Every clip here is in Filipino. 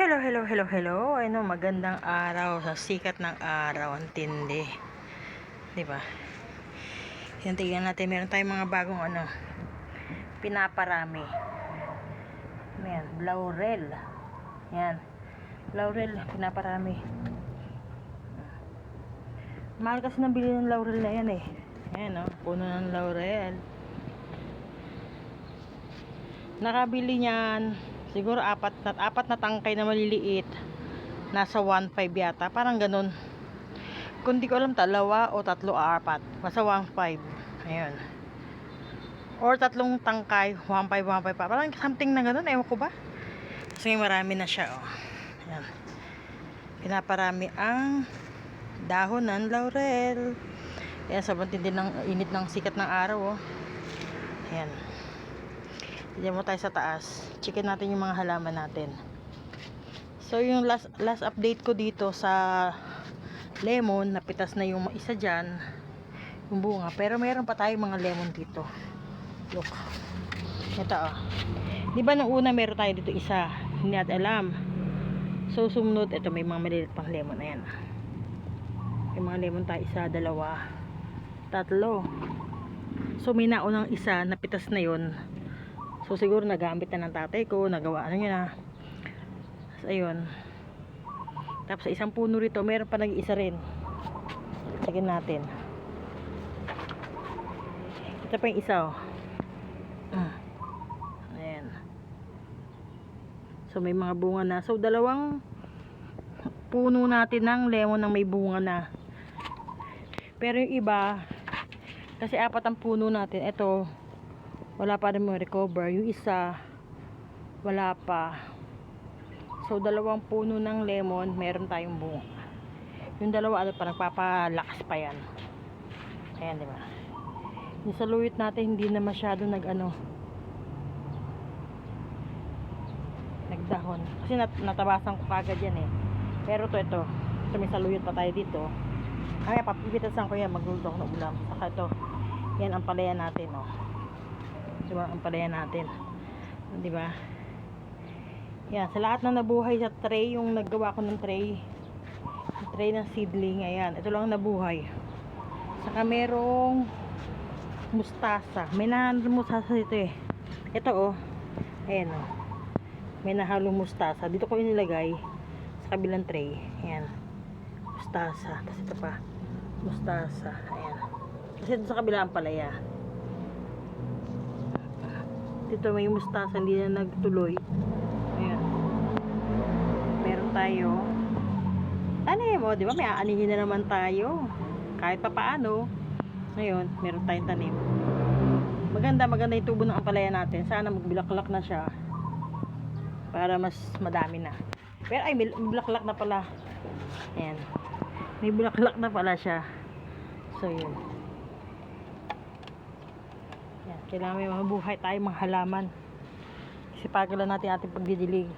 Hello, hello, hello, hello. Ano, magandang araw sa sikat ng araw. Ang tindi. Di ba? Yan, tingnan natin. Meron tayong mga bagong ano, pinaparami. Yan, laurel. Yan. Laurel, pinaparami. Mahal kasi nabili ng laurel na yan eh. Ayan, oh, puno ng laurel. Nakabili niyan, siguro apat na, apat na tangkay na maliliit. Nasa 1.5 yata, parang ganun. Kung di ko alam, dalawa o tatlo o apat. Basta 1.5. Ayun. Or tatlong tangkay, 1.5, 1.5 pa. Parang something na ganun, ewan ko ba? Kasi marami na siya, oh. Ayan. Pinaparami ang dahon ng laurel. Ayan, sobrang tindi ng init ng sikat ng araw, oh. Ayan. Diyan mo tayo sa taas. Checkin natin yung mga halaman natin. So, yung last, last update ko dito sa lemon, napitas na yung isa dyan. Yung bunga. Pero meron pa tayong mga lemon dito. Look. Ito, oh. Di ba nung una meron tayo dito isa? Hindi natin alam. So, sumunod, ito may mga maliliit pang lemon. Ayan. May mga lemon tayo. Isa, dalawa, tatlo. So, may naunang isa, napitas na yon So, siguro nagamit na ng tatay ko, nagawa ano niya na. So, ayun. Tapos, sa isang puno rito, meron pa nag-isa rin. Lagyan natin. Ito pa yung isa, oh. Ayan. So, may mga bunga na. So, dalawang puno natin ng lemon na may bunga na. Pero yung iba, kasi apat ang puno natin. Ito, wala pa rin mo recover. Yung isa, wala pa. So, dalawang puno ng lemon, meron tayong bunga. Yung dalawa, ano pa, nagpapalakas pa yan. Ayan, di ba? Yung sa luyot natin, hindi na masyado nag, ano, nagdahon. Kasi nat natabasan ko kagad yan eh. Pero to, ito. Ito, may saluyot pa tayo dito. Ay, papipitasan ko yan, magluluto ng ulam. Saka ito, yan ang palaya natin, oh. Diba, ang palaya natin. Di ba? Yan, sa lahat na nabuhay sa tray, yung naggawa ko ng tray, yung tray ng seedling, ayan, ito lang ang nabuhay. Saka merong mustasa. May nahalong mustasa dito eh. Ito oh, ayan oh. May nahalong mustasa. Dito ko inilagay sa kabilang tray. Ayan. Mustasa. Tapos ito pa. Mustasa. Ayan. Kasi ito sa kabilang palaya. Dito may mustasa. Hindi na nagtuloy. Ayan. Meron tayo. Ano mo, di ba? May aanihin na naman tayo. Kahit pa paano. Ngayon, meron tayong tanim. Maganda, maganda yung tubo ng ampalaya natin. Sana magbulaklak na siya. Para mas madami na. Pero ay, may bulaklak na pala. Ayan. May bulaklak na pala siya. So, yun. Yan. Kailangan may mabuhay tayo mga halaman. Kasi pagkala natin ating pagdidilig.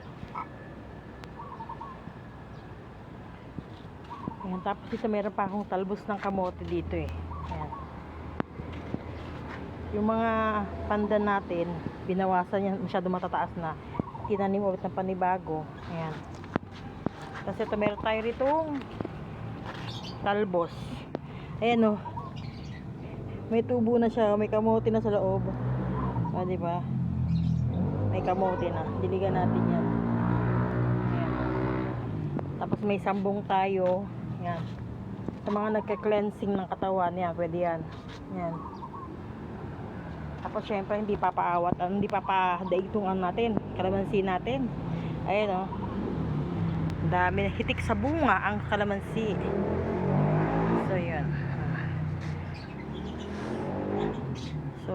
Ayan. Tapos ito meron pa akong talbos ng kamote dito eh. Ayan. Yung mga pandan natin, binawasan yan masyado matataas na. Tinanim ulit ng panibago. Ayan. Tapos ito meron tayo ritong talbos. Ayan oh. May tubo na siya, may kamote na sa loob. Ah, di ba? May kamote na. Diligan natin 'yan. Ayan. Tapos may sambong tayo. Yan. Sa mga nagka-cleansing ng katawan, yan, pwede yan. Yan. Tapos syempre hindi papaawat, ano, hindi papadaigtungan natin, kalamansi natin. Ayan oh. Dami hitik sa bunga ang kalamansi. So yun. So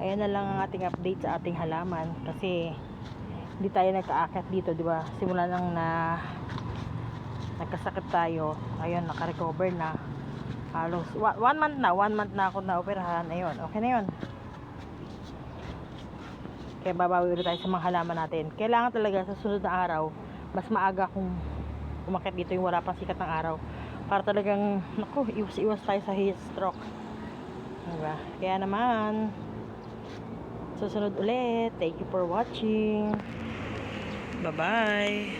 ayan na lang ang ating update sa ating halaman kasi hindi tayo nagka-akit dito, di ba? Simula nang na nagkasakit tayo. Ayun, naka-recover na. Halos one, one month na one month na ako na operahan ayun okay na yun. Kaya babawi ulit tayo sa mga halaman natin. Kailangan talaga sa sunod na araw mas maaga kung umakit dito yung wala pang sikat ng araw. Para talagang naku iwas iwas tayo sa heat stroke. Diba? Kaya naman susunod ulit. Thank you for watching. Bye-bye.